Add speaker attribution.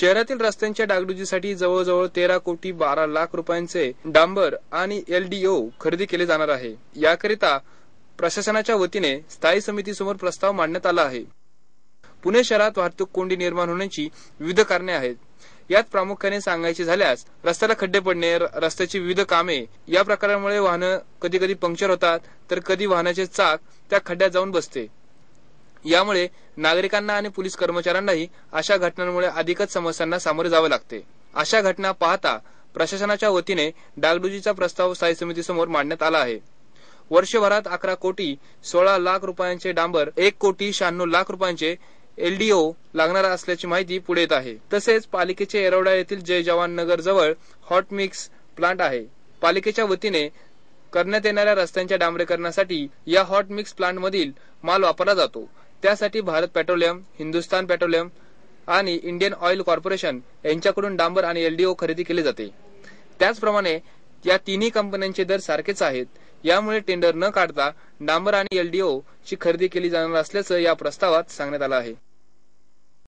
Speaker 1: शहरातील रस्त्यांच्या डागडुजीसाठी जवळजवळ तेरा कोटी बारा लाख रुपयांचे डांबर आणि एलडीओ खरेदी केले जाणार आहे. याकरिता प्रशासनाच्या वतीने स्थायी समितीसमोर प्रस्ताव मांडण्यात आला आहे. पुणे शहरात वाहतूक कोंडी निर्माण होण्याची विविध कारणे आहेत. यात प्रामुख्याने सांगायचे झाल्यास रस्त्याला खड्डे पडणे र- रस्त्याची विविध कामे या प्रकारामुळे वाहनं कधी कधी पंक्चर होतात तर कधी वाहनाचे चाक त्या खड्ड्यात जाऊन बसते. यामुळे नागरिकांना आणि पोलीस कर्मचाऱ्यांनाही अशा घटनांमुळे अधिकच समस्यांना सामोरे जावे लागते. अशा घटना पाहता प्रशासनाच्या वतीने डागडुजीचा प्रस्ताव स्थायी समितीसमोर मांडण्यात आला आहे. वर्षभरात अकरा कोटी सोळा लाख रुपयांचे डांबर एक कोटी शहाण्णव लाख रुपयांचे एलडीओ लागणार असल्याची माहिती पुढे येत आहे. तसेच पालिकेचे येरवडा येथील जय जवान नगर जवळ हॉट मिक्स प्लांट आहे. पालिकेच्या वतीने करण्यात येणाऱ्या रस्त्यांच्या डांबरीकरणासाठी या हॉट मिक्स प्लांट मधील माल वापरला जातो. त्यासाठी भारत पेट्रोलियम हिंदुस्तान पेट्रोलियम आणि इंडियन ऑइल कॉर्पोरेशन यांच्याकडून डांबर आणि एलडीओ खरेदी केले जाते. त्याचप्रमाणे या तिन्ही कंपन्यांचे दर सारखेच आहेत. यामुळे टेंडर न काढता डांबर आणि एलडीओ ची खरेदी केली जाणार असल्याचं या प्रस्तावात सांगण्यात आलं आहे.